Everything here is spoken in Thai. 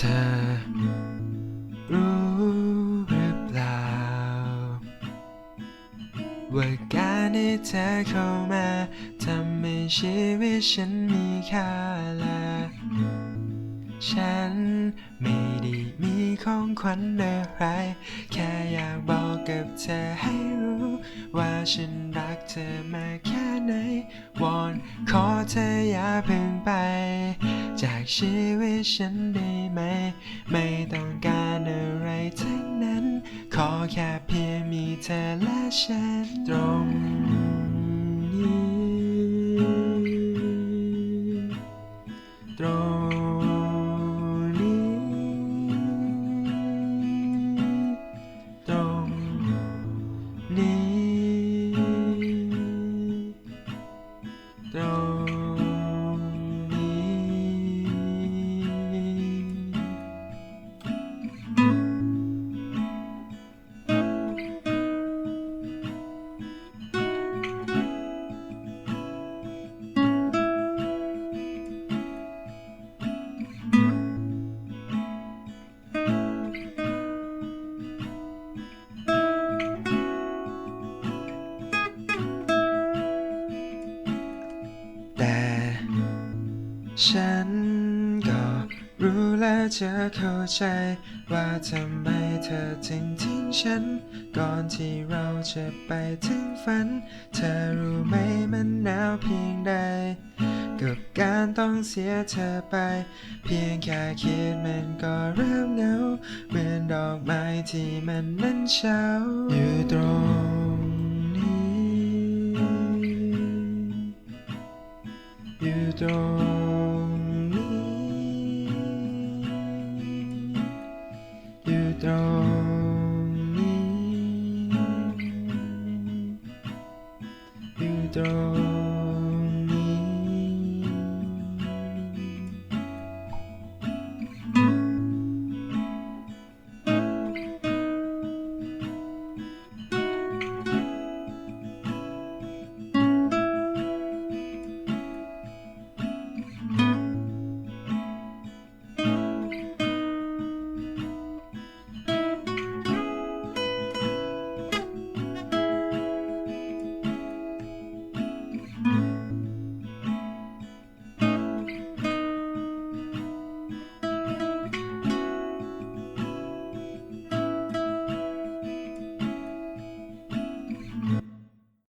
เธอรู้หรือเปล่า ว่าการที่เธอเข้ามาทำให้ชีวิตฉันมีค่าและ ฉันไม่ได้มีของขวัญอะไร แค่อยากบอกกับเธอให้รู้ ว่าฉันรักเธอมาแค่ไหน วอนขอเธออย่าเพิ่งไป จากชีวิตฉันได้ไหม ไม่ต้องการอะไรทั้งนั้น ขอแค่เพียงมีเธอและฉันตรงนี้ตรง นี้ ฉันก็รู้และเธอเข้าใจ ว่าทำไมเธอถึงทิ้งฉัน ก่อนที่เราจะไปถึงฝัน เธอรู้ไหมมันหนาวเพียงใด กับการต้องเสียเธอไป เพียงแค่คิดมันก็เริ่มเหงาเหมือนดอกไม้ที่มันนั้นเฉาอยู่ตรงนี้อยู่ตรง door.